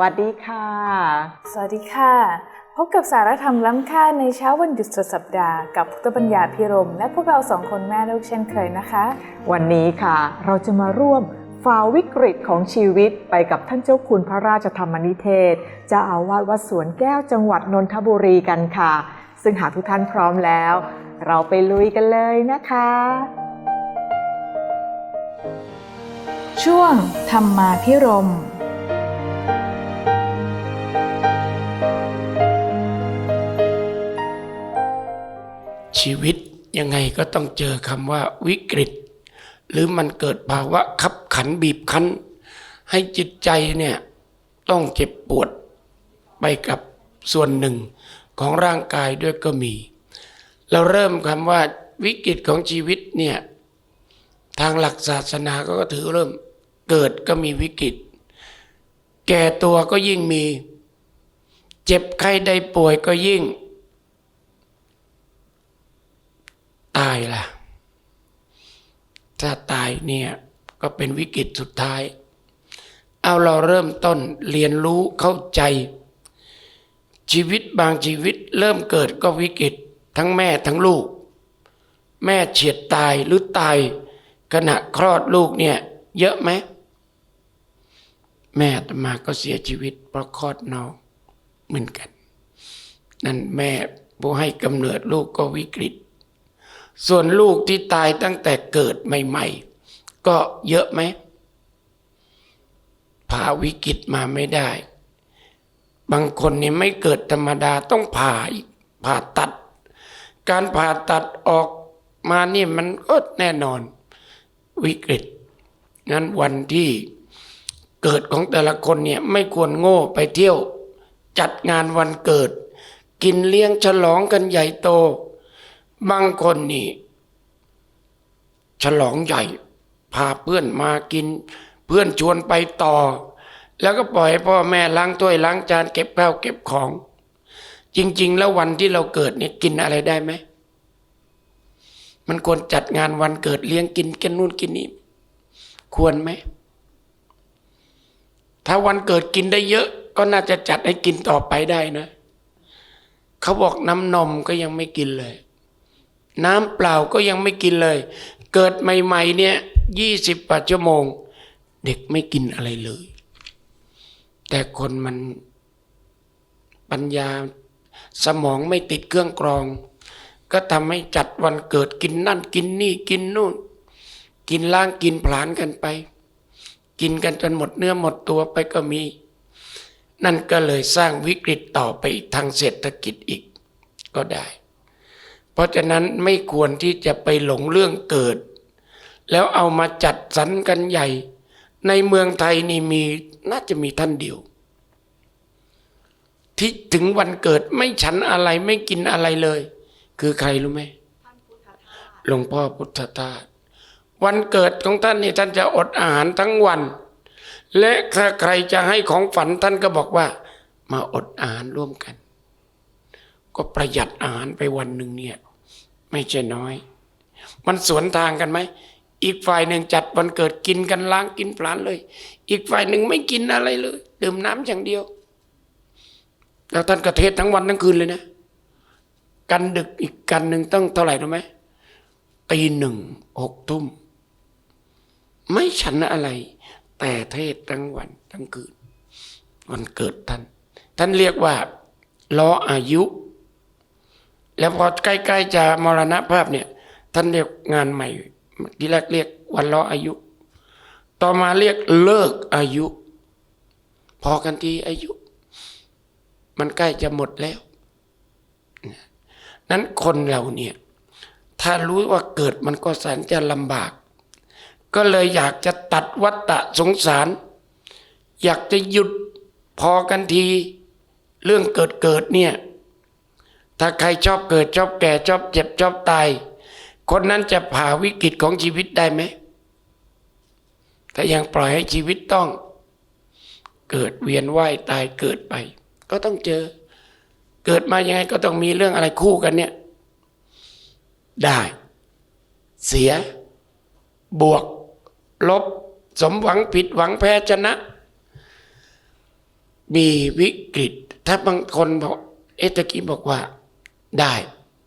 วัสดีค่ะ สวัสดีค่ะ พบกับสารธรรมล้ำค่าในเช้าวันหยุดสุดสัปดาห์กับพุทธปัญญาพิรม และพวกเราสองคนแม่ลูกเช่นเคยนะคะ วันนี้ค่ะ เราจะมาร่วมฝ่าวิกฤตของชีวิตไปกับท่านเจ้าคุณพระราชธรรมนิเทศเจ้าอาวาสวัดสวนแก้วจังหวัดนนทบุรีกันค่ะ ซึ่งหากทุกท่านพร้อมแล้ว เราไปลุยกันเลยนะคะ ช่วงธรรมาพิรม ชีวิตยังไงก็ต้องเจอคำว่าวิกฤต หรือมันเกิดภาวะขับขันบีบคั้น ให้จิตใจเนี่ยต้องเจ็บปวดไปกับส่วนหนึ่งของร่างกายด้วยก็มี เราเริ่มคำว่าวิกฤตของชีวิตเนี่ยทางหลักศาสนาก็ถือเริ่มเกิดก็มีวิกฤต แก่ตัวก็ยิ่งมี เจ็บไข้ได้ป่วยก็ยิ่ง ตายล่ะ ถ้าตายเนี่ยก็เป็นวิกฤตสุดท้าย เอาเราเริ่มต้นเรียนรู้เข้าใจ ชีวิตบางชีวิตเริ่มเกิดก็วิกฤตทั้งแม่ทั้งลูก แม่เฉียดตายหรือตายขณะคลอดลูกเนี่ยเยอะไหมแม่ตมาก็เสียชีวิตเพราะคลอดน้องเหมือนกัน นั่นแม่ผู้ให้กำเนิดลูกก็วิกฤต ส่วนลูกที่ตายตั้งแต่เกิดใหม่ ๆ ก็เยอะไหมผ่าวิกฤตมาไม่ได้ บางคนนี่ไม่เกิดธรรมดาต้องผ่าอีกผ่าตัด การผ่าตัดออกมานี่มันก็แน่นอนวิกฤตนั้นวันที่เกิดของแต่ละคนเนี่ยไม่ควรโง่ไปเที่ยว จัดงานวันเกิด กินเลี้ยงฉลองกันใหญ่โต บางคนนี่ ฉลองใหญ่ พาเพื่อนมากิน เพื่อนชวนไปต่อ แล้วก็ปล่อยให้พ่อแม่ล้างถ้วยล้างจานเก็บข้าวเก็บของ จริง ๆ แล้ววันที่เราเกิดเนี่ยกินอะไรได้ไหม มันควรจัดงานวันเกิดเลี้ยงกินกันนู่นกินนี่ควรไหม ถ้าวันเกิดกินได้เยอะ ก็น่าจะจัดให้กินต่อไปได้นะ เขาบอกน้ำนมก็ยังไม่กินเลย น้ำเปล่าก็ยังไม่กินเลย เกิดใหม่ๆเนี่ยยี่สิบกว่าชั่วโมง เด็กไม่กินอะไรเลย แต่คนมันปัญญาสมองไม่ติดเครื่องกรอง ก็ทำให้จัดวันเกิดกินนั่นกินนี่กินนู่น กินล้างกินผลาญกันไป กินกันจนหมดเนื้อหมดตัวไปก็มี นั่นก็เลยสร้างวิกฤตต่อไปทางเศรษฐกิจอีกก็ได้ เพราะฉะนั้นไม่ควรที่จะไปหลงเรื่องเกิด แล้วเอามาจัดสรรกันใหญ่ ในเมืองไทยนี่มีน่าจะมีท่านเดียว ที่ถึงวันเกิดไม่ฉันอะไรไม่กินอะไรเลย คือใครรู้ไหมหลวงพ่อพุทธทาสวันเกิดของท่านนี่ท่านจะอดอาหารทั้งวัน และถ้าใครจะให้ของฝันท่านก็บอกว่า มาอดอาหารร่วมกัน ก็ประหยัดอาหารไปวันหนึ่งเนี่ยไม่ใช่น้อย มันสวนทางกันไหมอีกฝ่ายหนึ่งจัดวันเกิดกินกันล้างกินปลานเลย อีกฝ่ายหนึ่งไม่กินอะไรเลยดื่มน้ำอย่างเดียว แล้วท่านกระเทศทั้งวันทั้งคืนเลยนะ กันดึกอีกกันหนึ่งต้องเท่าไหร่รู้ไหมตีหนึ่งหกทุ่มไม่ฉันอะไร แต่เทศทั้งวันทั้งคืน วันเกิดท่าน ท่านเรียกว่าล้ออายุ แล้วพอใกล้ๆจะมรณภาพเนี่ย ท่านเรียกงานใหม่ที่แรกเรียกวันล้ออายุ ต่อมาเรียกเลิกอายุ พอกันทีอายุ มันใกล้จะหมดแล้ว นั้นคนเราเนี่ย ถ้ารู้ว่าเกิดมันก็แสนจะลำบาก ก็เลยอยากจะตัดวัฏฏะสงสาร อยากจะหยุดพอกันที เรื่องเกิดเกิดเนี่ย ถ้าใครชอบเกิดชอบแก่ชอบเจ็บชอบตาย คนนั้นจะผ่าวิกฤตของชีวิตได้ไหมถ้ายังปล่อยให้ชีวิตต้อง เกิดเวียนว่ายตายเกิดไป ก็ต้องเจอ เกิดมายังไงก็ต้องมีเรื่องอะไรคู่กันเนี่ย ได้ เสีย บวก ลบ สมหวังผิดหวังแพ้ชนะ มีวิกฤต ถ้าบางคนบอกเอตะกี้บอกว่า ได้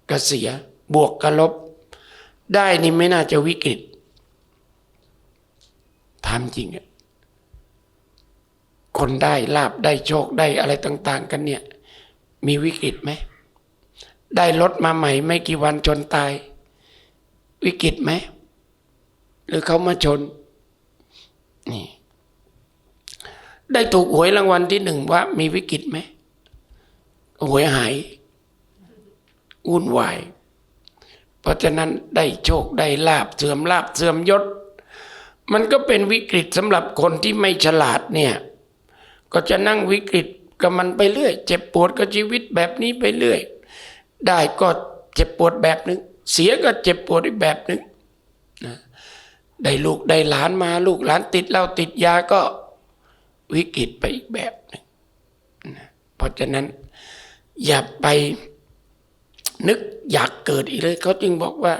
ก็เสีย บวกกับลบ ได้นี่ไม่น่าจะวิกฤตถามจริงอะคนได้ลาบได้โชคได้อะไรต่าง ๆ กันเนี่ย มีวิกฤตไหม ได้รถมาใหม่ ไม่กี่วันจนตาย วิกฤตไหม หรือเขามาชน นี่ ได้ถูกหวยรางวัลที่หนึ่งว่า มีวิกฤตไหมหวยหาย วุ่นวาย เพราะฉะนั้นได้โชคได้ลาบเสื่อมลาบเสื่อมยศ มันก็เป็นวิกฤตสำหรับคนที่ไม่ฉลาดเนี่ย ก็จะนั่งวิกฤตกับมันไปเรื่อย เจ็บปวดกับชีวิตแบบนี้ไปเรื่อย ได้ก็เจ็บปวดแบบหนึ่งเสียก็เจ็บปวดอีกแบบหนึ่งนะได้ลูกได้หลานมาลูกหลานติดเหล้าติดยาก็วิกฤตไปอีกแบบหนึ่งนะเพราะฉะนั้นอย่าไป นึกอยากเกิดอีกเลย เขาจึงบอกว่า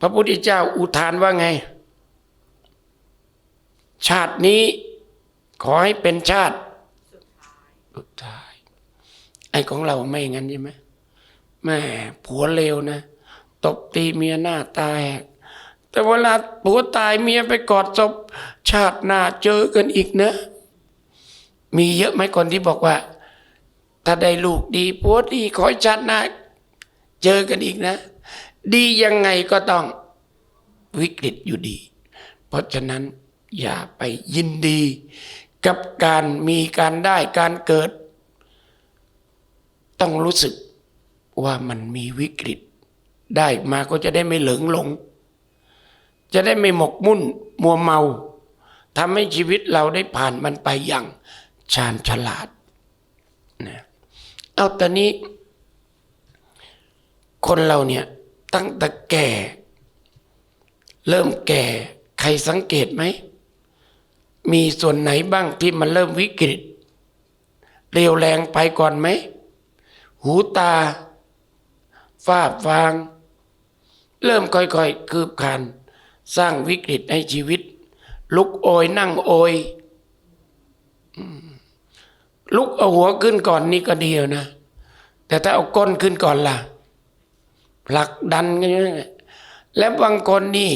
พระพุทธเจ้าอุทานว่าไง ชาตินี้ขอให้เป็นชาติสุดท้าย ไอ้ของเราไม่งั้นใช่ไหมแม่ผัวเลวนะ ตบตีเมียหน้าตายแต่เวลาผัวตายเมียไปกอดศพ ชาติหน้าเจอกันอีกนะ มีเยอะไหมคนที่บอกว่า ถ้าได้ลูกดีผัวดีขอให้ชาติหน้า เจอกันอีกนะ ดียังไงก็ต้องวิกฤตอยู่ดี เพราะฉะนั้นอย่าไปยินดี กับการมีการได้การเกิด ต้องรู้สึกว่ามันมีวิกฤต ได้มาก็จะได้ไม่เหลิงหลง จะได้ไม่หมกมุ่นมัวเมาทำให้ชีวิตเราได้ผ่านมันไปอย่างชาญฉลาดนะเอาตอนนี้ คนเราเนี่ยตั้งแต่แก่ เริ่มแก่ ใครสังเกตไหม มีส่วนไหนบ้างที่มันเริ่มวิกฤตเร็วแรงไปก่อนไหม หูตาฝ้าฟาง เริ่มค่อยๆ คืบคลานสร้างวิกฤตให้ชีวิต ลุกโอยนั่งโอยลุกเอาหัวขึ้นก่อนนี่ก็ดีแล้วนะ แต่ถ้าเอาก้นขึ้นก่อนล่ะ ผลักดันกันอยู่นั่นแหละและบางคนนี่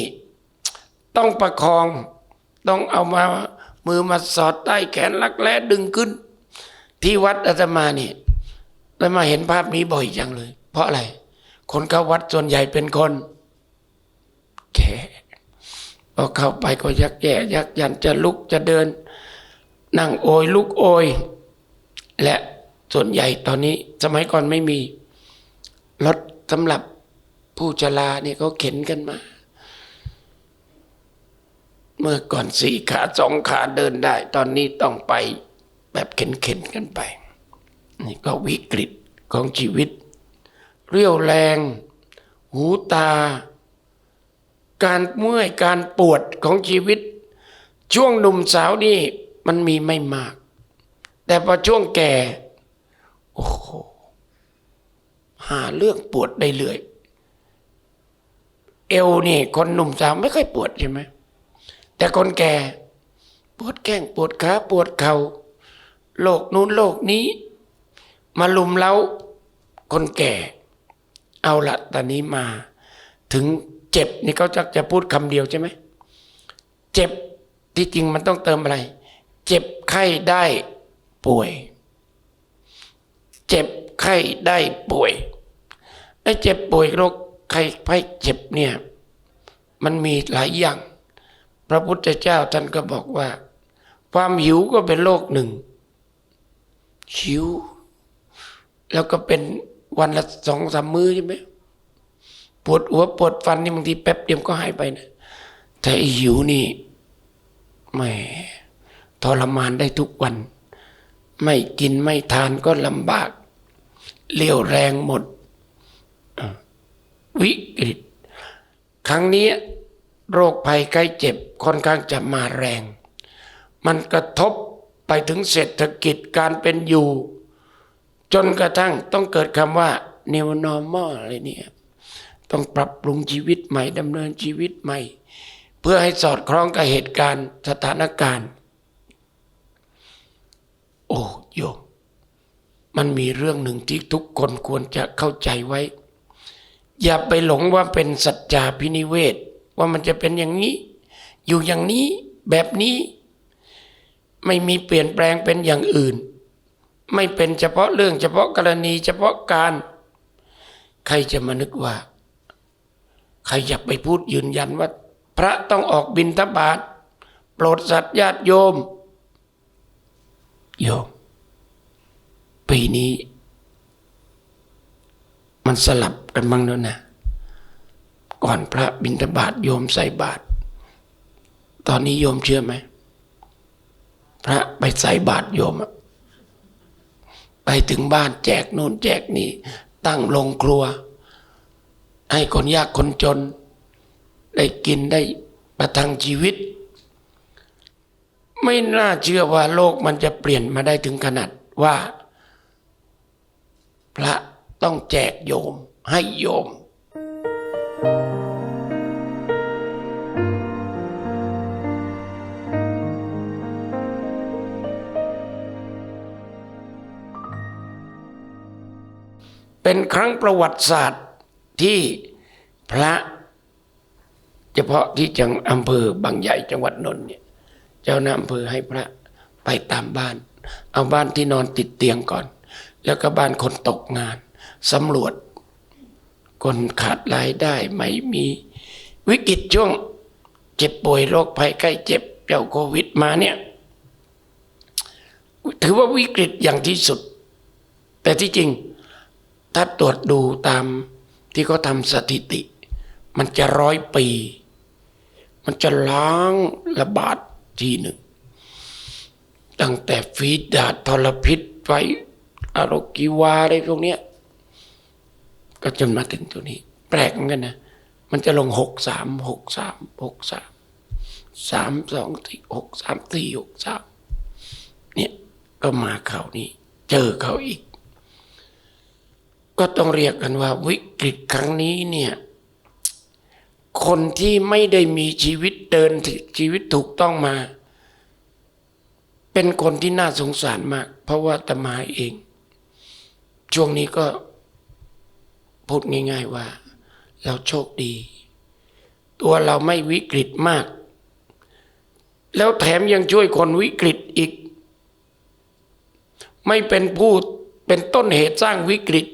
ต้องประคองต้องเอามามือมาสอดใต้แขนลักแร้ดึงขึ้น ที่วัดอาตมานี่แล้วมาเห็นภาพนี้บ่อยจังเลย เพราะอะไร คนเข้าวัดส่วนใหญ่เป็นคนแก่พอเข้าไปก็ยักแย่ยักยันจะลุกจะเดิน นั่งโอยลุกโอย และส่วนใหญ่ตอนนี้สมัยก่อนไม่มีรถสำหรับ ผู้ชราเนี่ยเขาเข็นกันมา เมื่อก่อนสี่ขาสองขาเดินได้ ตอนนี้ต้องไปแบบเข็นๆกันไป นี่ก็วิกฤตของชีวิต เรี่ยวแรง หูตา การเมื่อยการปวดของชีวิต ช่วงหนุ่มสาวนี่มันมีไม่มาก แต่พอช่วงแก่ โอ้โหหาเรื่องปวดได้เลย เอวนี่ คนหนุ่มสาวไม่ค่อยปวดใช่ไหมแต่คนแก่ปวดแข้งปวดขาปวดเขา่าโรคนู้นโรคนี้ มาลุมเล้าคนแก่ เอาละตอนนี้มา ถึงเจ็บนี่เขาจะจะพูดคำเดียวใช่ไหมเจ็บที่จริงมันต้องเติมอะไร เจ็บไข้ได้ป่วย เจ็บไข้ได้ป่วยไอ้เจ็บป่วยโรค ไข้ไข้เจ็บเนี่ยมันมีหลายอย่าง พระพุทธเจ้าท่านก็บอกว่า ความหิวก็เป็นโรคหนึ่งหิว แล้วก็เป็นวันละสองสามมื้อใช่ไหมปวดหัวปวดฟันนี่บางทีแป๊บเดียวก็หายไปนะแต่อ้หิวนี่แหมทรมานได้ทุกวัน ไม่กินไม่ทานก็ลำบากเลี้ยวแรงหมด วิกฤต ครั้งนี้โรคภัยไข้เจ็บค่อนข้างจะมาแรง มันกระทบไปถึงเศรษฐกิจการเป็นอยู่ จนกระทั่งต้องเกิดคำว่า new normal อะไรเนี่ยต้องปรับปรุงชีวิตใหม่ดำเนินชีวิตใหม่ เพื่อให้สอดคล้องกับเหตุการณ์สถานการณ์ โอ้โยมมันมีเรื่องหนึ่งที่ทุกคนควรจะเข้าใจไว้ อย่าไปหลงว่าเป็นสัจจาพินิเวศ ว่ามันจะเป็นอย่างนี้ อยู่อย่างนี้แบบนี้ ไม่มีเปลี่ยนแปลงเป็นอย่างอื่น ไม่เป็นเฉพาะเรื่องเฉพาะกรณี เฉพาะการ ใครจะมานึกว่า ใครอยากไปพูดยืนยันว่า พระต้องออกบิณฑบาตโปรดสัตว์ญาติโยม โยม ปีนี้ มันสลับ กันบ้างแล้วนะ ก่อนพระบิณฑบาตโยมใส่บาตรตอนนี้โยมเชื่อไหม พระไปใส่บาตรโยมอะไปถึงบ้านแจกนู่นแจกนี่ ตั้งโรงครัว ให้คนยากคนจน ได้กินได้ประทังชีวิต ไม่น่าเชื่อว่าโลกมันจะเปลี่ยนมาได้ถึงขนาดว่า พระต้องแจกโยม ให้โยม เป็นครั้งประวัติศาสตร์ที่พระ เฉพาะที่จังอำเภอบางใหญ่จังหวัดนนท์เนี่ยเจ้าหน้าอำเภอให้พระไปตามบ้าน เอาบ้านที่นอนติดเตียงก่อน แล้วก็บ้านคนตกงานสำรวจ คนขาดรายได้ไม่มีวิกฤตช่วง เจ็บป่วยโรคภัยใกล้เจ็บเจ้าโควิดมาเนี่ย ถือว่าวิกฤตอย่างที่สุด แต่ที่จริง ถ้าตรวจดูตามที่เขาทำสถิติ มันจะร้อยปี มันจะล้างระบาดทีหนึ่ง ตั้งแต่ฟีดดาดทรพิษไฟอารกิวาอะไรพวกเนี้ย ก็จนมาถึงตัวนี้ แปลกเหมือนกันนะ มันจะลงหกสามหกสามหกสามสามสองสี่หกสามสี่หกสามเนี่ยก็มาเขานี้ เจอเขาอีก ก็ต้องเรียกกันว่า วิกฤตครั้งนี้เนี่ยคนที่ไม่ได้มีชีวิตเดินชีวิตถูกต้องมา เป็นคนที่น่าสงสารมาก เพราะว่าตมาเอง ช่วงนี้ก็ พูดง่าย ๆว่า เราโชคดี ตัวเราไม่วิกฤตมาก แล้วแถมยังช่วยคนวิกฤตอีก ไม่เป็นผู้เป็นต้นเหตุสร้างวิกฤต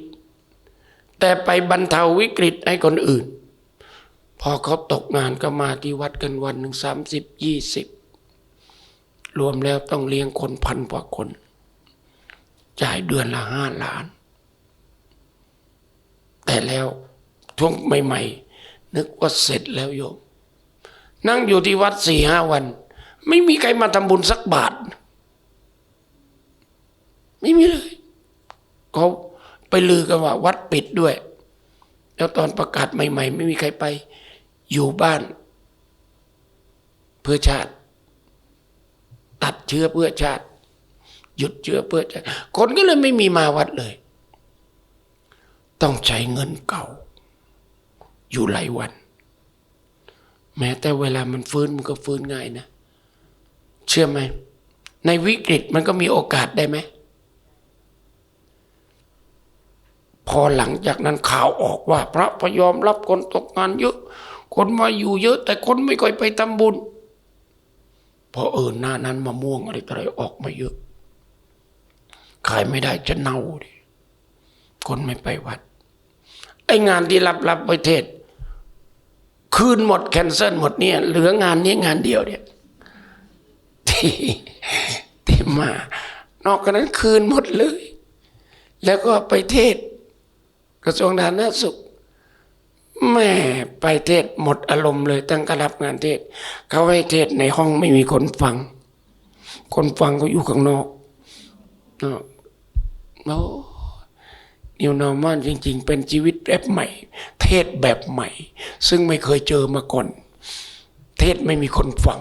แต่ไปบรรเทาวิกฤตให้คนอื่น พอเขาตกงานก็มาที่วัดกันวันหนึ่งสามสิบยี่สิบรวมแล้วต้องเลี้ยงคนพันกว่าคน จ่ายเดือนละห้าล้าน แต่แล้วช่วงใหม่ๆ นึกว่าเสร็จแล้วโยม นั่งอยู่ที่วัดสี่ห้าวัน ไม่มีใครมาทำบุญสักบาท ไม่มีเลยเขาไปลือกันว่า วัดปิดด้วย แล้วตอนประกาศใหม่ ๆ ไม่มีใครไป อยู่บ้าน เพื่อชาติ ตัดเชื้อเพื่อชาติ หยุดเชื้อเพื่อชาติ คนก็เลยไม่มีมาวัดเลย ต้องใช้เงินเก่า อยู่หลายวัน แม้แต่เวลามันฟื้นมันก็ฟื้นง่ายนะ เชื่อไหม ในวิกฤตมันก็มีโอกาสได้ไหม พอหลังจากนั้นข่าวออกว่า พระพยอมรับคนตกงานเยอะ คนมาอยู่เยอะ แต่คนไม่ค่อยไปทำบุญพอเออหน้านั้นมะม่วงอะไรอะไรออกมาเยอะ ขายไม่ได้จะเน่าดิคนไม่ไปวัด ไอ้งานที่รับรับไปเทศ คืนหมดแคนเซิลหมดเนี่ย เหลืองานนี้งานเดียวเนี่ยที่ที่มา นอกจากนั้นคืนหมดเลย แล้วก็ไปเทศ กระทรวงสาธารณสุขแม่ไปเทศหมดอารมณ์เลยตั้งกรับงานเทศ เขาให้เทศในห้องไม่มีคนฟัง คนฟังเขาอยู่ข้างนอกเนาะ นิวนอร์มานจริง ๆ เป็นชีวิตแบบใหม่ เทศแบบใหม่ ซึ่งไม่เคยเจอมาก่อน เทศไม่มีคนฟัง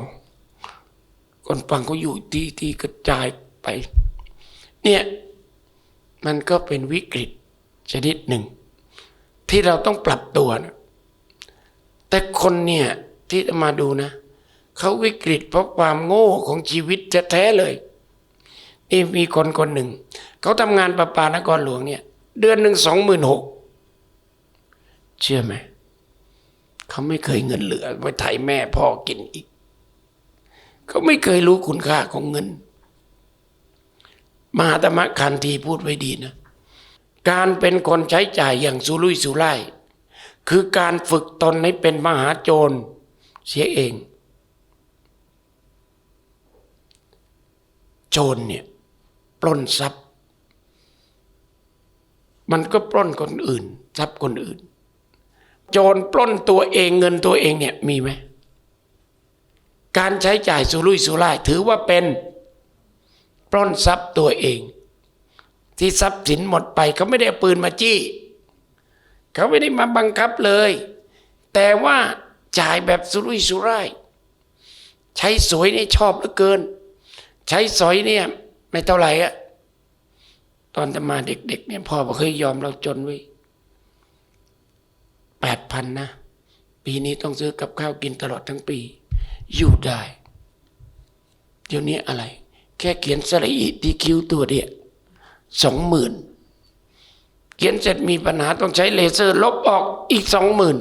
คนฟังเขาอยู่ที่ที่กระจายไป เนี่ยมันก็เป็นวิกฤตชนิดหนึ่ง ที่เราต้องปรับตัวนะแต่คนเนี่ยที่จะมาดูนะเขาวิกฤตเพราะความโง่ของชีวิตแท้ๆเลยนี่มีคนคนหนึ่ง เขาทำงานประปานครหลวงเนี่ย เดือนหนึ่งสองหมื่นหกเชื่อไหมเขาไม่เคยเงินเหลือไปไถ่แม่พ่อกินอีก เขาไม่เคยรู้คุณค่าของเงิน มหาธรรมคันธีพูดไว้ดีนะ การเป็นคนใช้จ่ายอย่างสุรุ่ยสุร่าย คือการฝึกตนให้เป็นมหาโจรเสียเอง โจรเนี่ย ปล้นทรัพย์ มันก็ปล้นคนอื่นทรัพย์คนอื่น โจรปล้นตัวเองเงินตัวเองเนี่ยมีไหมการใช้จ่ายสุรุ่ยสุร่ายถือว่าเป็นปล้นทรัพย์ตัวเอง ที่ทรัพย์สินหมดไปเขาไม่ได้ปืนมาจี้ เขาไม่ได้มาบังคับเลย แต่ว่าจ่ายแบบสุรุ่ยสุร่าย ใช้สวยนี่ชอบเหลือเกิน ใช้สอยเนี่ยไม่เท่าไหร่อะ ตอนจะมาเด็กๆเนี่ยพ่อบอกเคยยอมเราจนไว้แปดพันนะ ปีนี้ต้องซื้อกับข้าวกินตลอดทั้งปี อยู่ได้ เดี๋ยวนี้อะไร แค่เขียนสระอีที่คิ้วตัวเดียวสองหมื่นเขียนเสร็จมีปัญหาต้องใช้เลเซอร์ ลบออกอีกสองหมื่น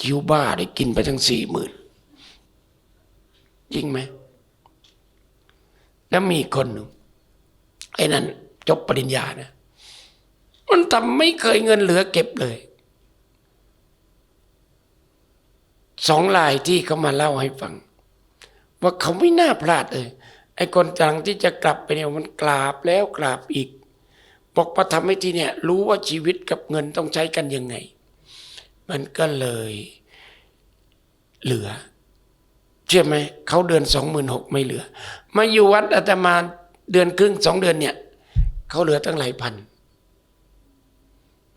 คิ้วบ้าได้กินไปทั้งสี่หมื่นจริงไหม แล้วมีคนหนึ่งไอ้นั่น จบปริญญาเนะมันทำไม่เคยเงินเหลือเก็บเลยสองลายที่เขามาเล่าให้ฟัง ว่าเขาไม่น่าพลาดเลยไอ้คนจังที่จะกลับไปเนี่ยมันกราบแล้วกราบอีกบอกมาทำให้ที่เนี่ยรู้ว่าชีวิตกับเงินต้องใช้กันยังไง มันก็เลยเหลือเชื่อไหมเขาเดือนสองหมื่นหกไม่เหลือ มาอยู่วัดอาตมาเดือนครึ่งสองเดือนเนี่ย เขาเหลือตั้งหลายพัน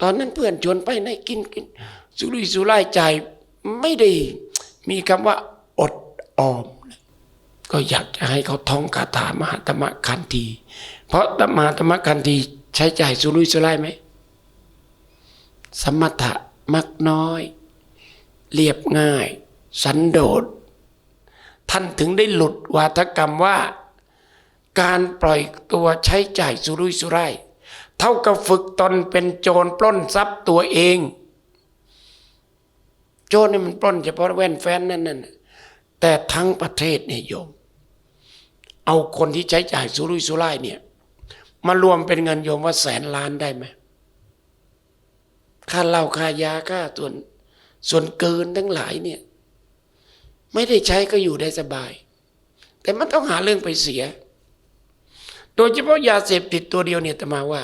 ตอนนั้นเพื่อนชวนไปไหนกินกิน สุรุ่ยสุร่ายใจไม่ได้มีคำว่าอดออม ก็อยากจะให้เขาท่องคาถามหาธรรมคันธี เพราะมหาธรรมคันธีใช้จ่ายสุรุ่ยสุร่ายไหม สมถะมักน้อย เรียบง่าย สันโดษท่านถึงได้หลุดวาทกรรมว่า การปล่อยตัวใช้จ่ายสุรุ่ยสุร่ายเท่ากับฝึกตนเป็นโจรปล้นทรัพย์ตัวเอง โจรนี่มันปล้นเฉพาะแว่นแฟนนั่นน่ะแต่ทั้งประเทศเนี่ยโยม เอาคนที่ใช้จ่ายสุรุ่ยสุร่ายเนี่ยมารวมเป็นเงินโยมว่าแสนล้านได้ไหมค่าเหล้าค่ายาค่าส่วนส่วนเกินทั้งหลายเนี่ย ไม่ได้ใช้ก็อยู่ได้สบาย แต่มันต้องหาเรื่องไปเสีย โดยเฉพาะยาเสพติดตัวเดียวเนี่ยแต่มาว่า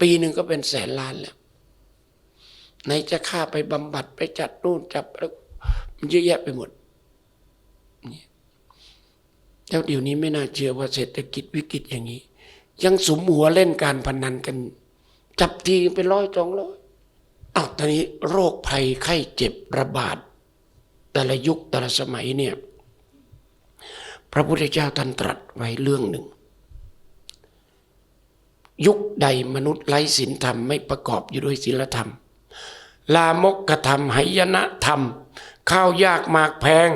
ปีหนึ่งก็เป็นแสนล้านแล้วไหนจะค่าไปบำบัดไปจัดนู่นจับแล้วมันเยอะแยะไปหมดแล้วเดี๋ยวนี้ไม่น่าเชื่อว่าเศรษฐกิจวิกฤตอย่างนี้ ยังสมหัวเล่นการพนันกัน จับทีเป็นร้อยสองร้อยอ้าวตอนนี้โรคภัยไข้เจ็บระบาด แต่ละยุคแต่ละสมัยเนี่ย พระพุทธเจ้าท่านตรัสไว้เรื่องหนึ่ง ยุคใดมนุษย์ไร้ศีลธรรมไม่ประกอบอยู่ด้วยศีลธรรม ลามกธรรมไหยนะธรรม ข้าวยากหมากแพง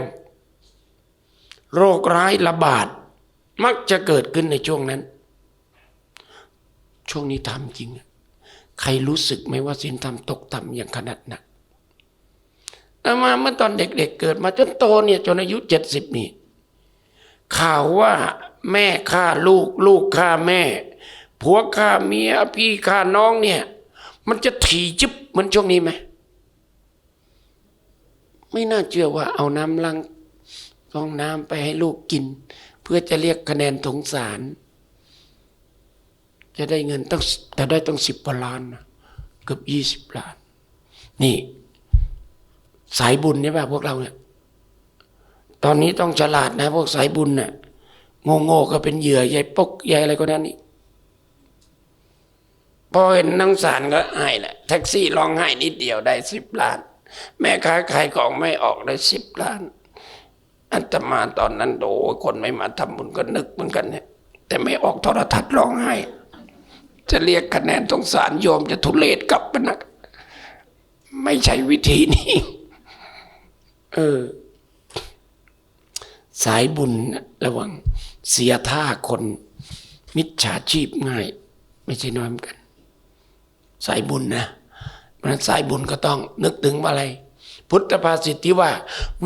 โรคร้ายระบาด มักจะเกิดขึ้นในช่วงนั้น ช่วงนี้ทำจริง ใครรู้สึกไหมว่าศีลธรรมตกต่ำอย่างขนาดหนักอามาเมื่อตอนเด็กๆเเกิดมาจนโตเนี่ยจนอายุเจ็ดสิบนี่ข่าวว่าแม่ฆ่าลูกลูกฆ่าแม่ ผัวฆ่าเมียพี่ฆ่าน้องเนี่ย มันจะถี่จิบเหมือนช่วงนี้ไหมไม่น่าเชื่อว่าเอาน้ำลังฟองน้ำไปให้ลูกกิน เพื่อจะเรียกคะแนนสงสาร จะได้เงินต้องแต่ได้ต้องสิบกว่าล้านนะเกือบยี่สิบล้าน นี่ สายบุญเนี่ยป่ะพวกเราเนี่ยตอนนี้ต้องฉลาดนะ พวกสายบุญเนี่ยโง่โง่ๆก็เป็นเหยื่อใหญ่ปกใหญ่อะไรก็นั้นนี่ พอเห็นนังสารก็ให้แหละแท็กซี่ร้องไห้นิดเดียวได้สิบล้าน แม่ค้าขายของไม่ออกได้สิบล้านอัตมาตอนนั้นโดคนไม่มาทำบุญก็นึกเหมือนกันเนี่ย แต่ไม่ออกโทรทัศน์ร้องไห้ จะเรียกคะแนนสงสารโยมจะทุเลศกลับไปนัก ไม่ใช่วิธีนี้ เออ สายบุญระวัง เสียท่าคน มิจฉาชีพง่าย ไม่ใช่น้อยเหมือนกัน สายบุญนะเพราะฉะนั้นสายบุญก็ต้องนึกถึงอะไร พุทธภาษิตที่ว่า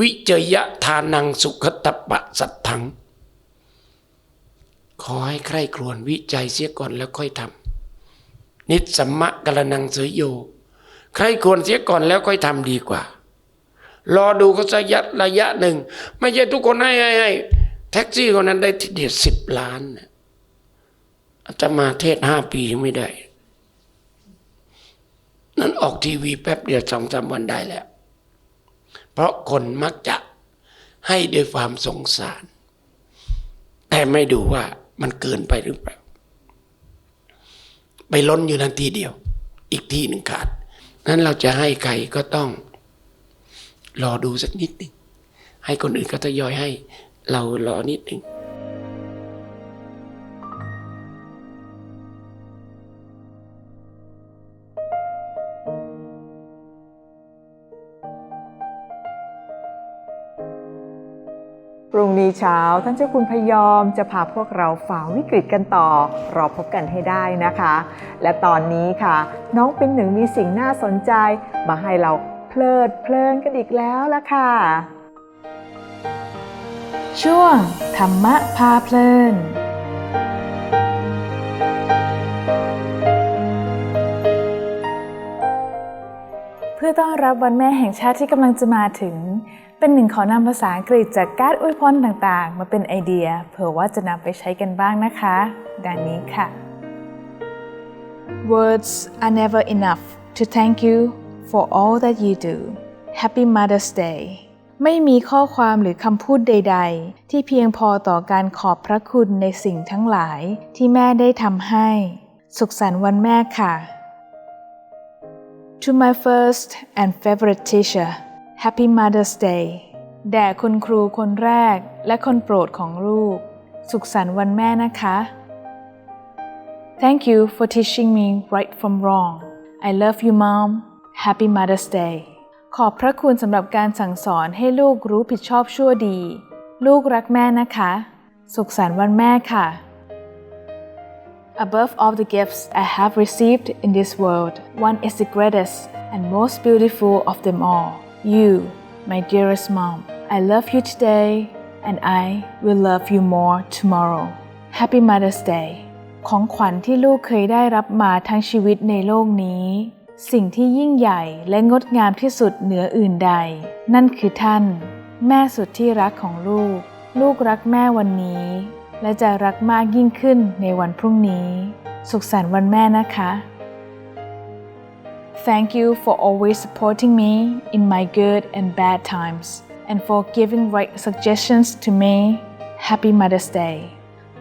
วิจยะทานังสุขตปะสัตถัง ขอให้ใคร่ครวญวิจัยเสียก่อนแล้วค่อยทำนิสสัมมะกระนังเสยโย ใครควรเสียก่อนแล้วค่อยทำดีกว่า รอดูเขาสักระระยะหนึ่ง ไม่ใช่ทุกคนให้ให้ให้แท็กซี่คนนั้นได้ทีเดียวสิบล้านน่ะอาตมาเทศห้าปียังไม่ได้ นั้นออกทีวีแป๊บเดียวสองสามวันได้แล้ว เพราะคนมักจะให้ด้วยความสงสาร แต่ไม่ดูว่ามันเกินไปหรือเปล่า ไปล้นอยู่นาทีเดียว อีกทีหนึ่งขาด นั้นเราจะให้ใครก็ต้องรอดูสักนิดหนึ่งให้คนอื่นก็ทยอยให้ เรารอนิดหนึ่ง นี้เช้า ท่านเจ้าคุณพยอมจะพาพวกเราฝ่าวิกฤตกันต่อ รอพบกันให้ได้นะคะ และตอนนี้ค่ะ น้องเป็นหนึ่งมีสิ่งน่าสนใจ มาให้เราเพลิดเพลินกันอีกแล้วละค่ะ ช่วง ธรรมะพาเพลิน ต้อนรับวันแม่แห่งชาติที่กำลังจะมาถึง เป็นหนึ่งขอนำภาษาอังกฤษจากการ์ดอวยพรต่างๆ มาเป็นไอเดีย เผื่อว่าจะนำไปใช้กันบ้างนะคะ ดังนี้ค่ะ Words are never enough to thank you for all that you do. Happy Mother's Day ไม่มีข้อความหรือคำพูดใด ๆ ที่เพียงพอต่อการขอบพระคุณในสิ่งทั้งหลายที่แม่ได้ทำให้ สุขสันต์วันแม่ค่ะ To my first and favorite teacher Happy Mother's Day แด่คุณครูคนแรกและคนโปรดของลูก สุขสันต์วันแม่นะคะ Thank you for teaching me right from wrong. I love you, Mom. Happy Mother's Day. ขอบพระคุณสำหรับการสั่งสอนให้ลูกรู้ผิดชอบชั่วดี ลูกรักแม่นะคะ สุขสันต์วันแม่ค่ะ Above all the gifts I have received in this world, one is the greatest and most beautiful of them all. You, my dearest mom. I love you today, and I will love you more tomorrow. Happy Mother's Day. ของขวัญที่ลูกเคยได้รับมาทั้งชีวิตในโลกนี้ สิ่งที่ยิ่งใหญ่และงดงามที่สุดเหนืออื่นใด นั่นคือท่าน แม่สุดที่รักของลูก ลูกรักแม่วันนี้ และจะรักมากยิ่งขึ้นในวันพรุ่งนี้ สุขสันต์วันแม่นะคะ Thank you for always supporting me in my good and bad times and for giving right suggestions to me. Happy Mother's Day.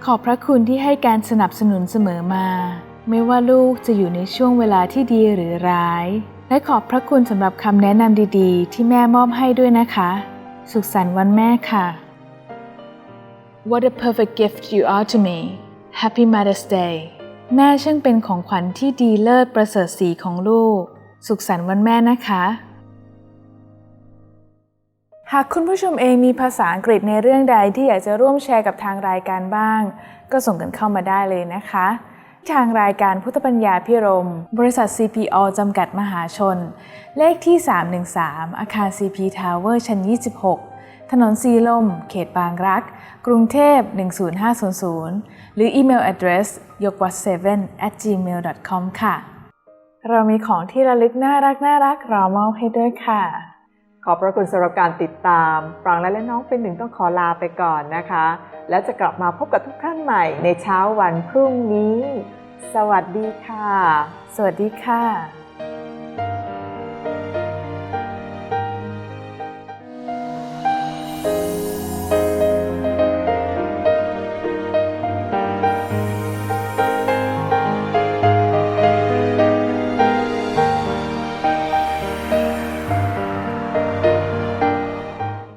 ขอบพระคุณที่ให้การสนับสนุนเสมอมา ไม่ว่าลูกจะอยู่ในช่วงเวลาที่ดีหรือร้าย และขอบพระคุณสำหรับคำแนะนำดีๆ ที่แม่มอบให้ด้วยนะคะ สุขสันต์วันแม่ค่ะ What a perfect gift you are to me. Happy Mother's Day. แม่ช่างเป็นของขวัญที่ดีเลิศประเสริฐสีของลูก สุขสันต์วันแม่นะคะ หากคุณผู้ชมเองมีภาษาอังกฤษในเรื่องใดที่อยากจะร่วมแชร์กับทางรายการบ้าง ก็ส่งกันเข้ามาได้เลยนะคะ ทางรายการพุทธปัญญาพิรม บริษัท CPO จำกัดมหาชน เลขที่ 313 อาคาร CP Tower ชั้น 26 ถนนสีลม เขตบางรัก กรุงเทพ 10500 หรืออีเมล address ยกวัด7 at gmail com ค่ะ เรามีของที่ระลึกน่ารักน่ารักรอมอบให้ด้วยค่ะ ขอบพระคุณสำหรับการติดตาม ปรางและและน้องเป็นหนึ่งต้องขอลาไปก่อนนะคะ แล้วจะกลับมาพบกับทุกท่านใหม่ในเช้าวันพรุ่งนี้ สวัสดีค่ะ สวัสดีค่ะ